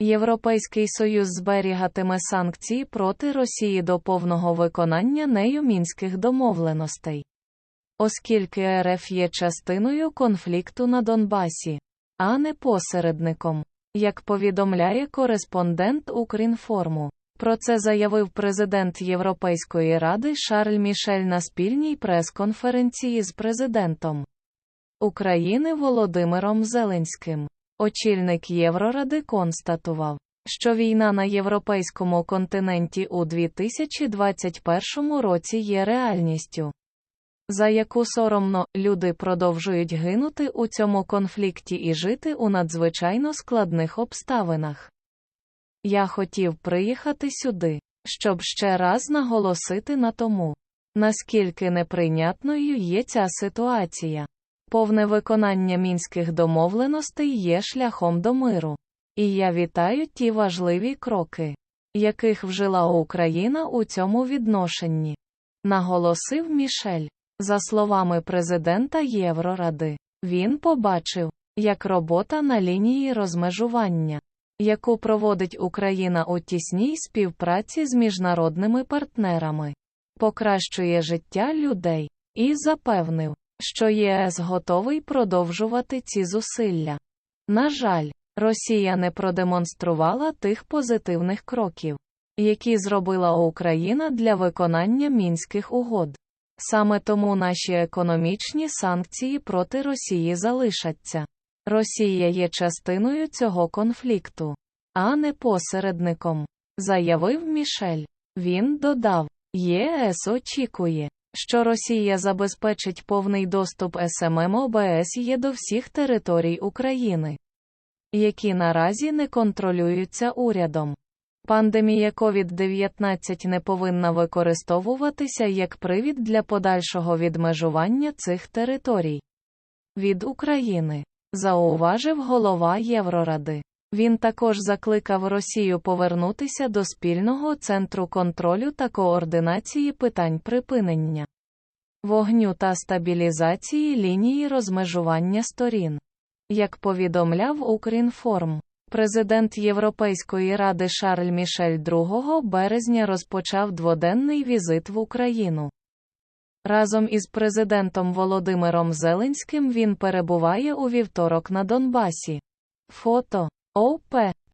Європейський Союз зберігатиме санкції проти Росії до повного виконання нею мінських домовленостей. Оскільки РФ є частиною конфлікту на Донбасі, а не посередником, як повідомляє кореспондент Укрінформу. Про це заявив президент Європейської ради Шарль Мішель на спільній прес-конференції з президентом України Володимиром Зеленським. Очільник Євроради констатував, що війна на європейському континенті у 2021 році є реальністю, за яку соромно люди продовжують гинути у цьому конфлікті і жити у надзвичайно складних обставинах. Я хотів приїхати сюди, щоб ще раз наголосити на тому, наскільки неприйнятною є ця ситуація. Повне виконання мінських домовленостей є шляхом до миру. І я вітаю ті важливі кроки, яких вжила Україна у цьому відношенні. Наголосив Мішель. За словами президента Євроради, він побачив, як робота на лінії розмежування, яку проводить Україна у тісній співпраці з міжнародними партнерами, покращує життя людей, і запевнив, що ЄС готовий продовжувати ці зусилля. На жаль, Росія не продемонструвала тих позитивних кроків, які зробила Україна для виконання мінських угод. Саме тому наші економічні санкції проти Росії залишаться. Росія є частиною цього конфлікту, а не посередником, заявив Мішель. Він додав, ЄС очікує, що Росія забезпечить повний доступ СММ ОБСЄ до всіх територій України, які наразі не контролюються урядом. Пандемія COVID-19 не повинна використовуватися як привід для подальшого відмежування цих територій від України, зауважив голова Євроради. Він також закликав Росію повернутися до спільного центру контролю та координації питань припинення вогню та стабілізації лінії розмежування сторін. Як повідомляв Укрінформ, президент Європейської ради Шарль Мішель 2 березня розпочав дводенний візит в Україну. Разом із президентом Володимиром Зеленським він перебуває у вівторок на Донбасі. Фото Opa!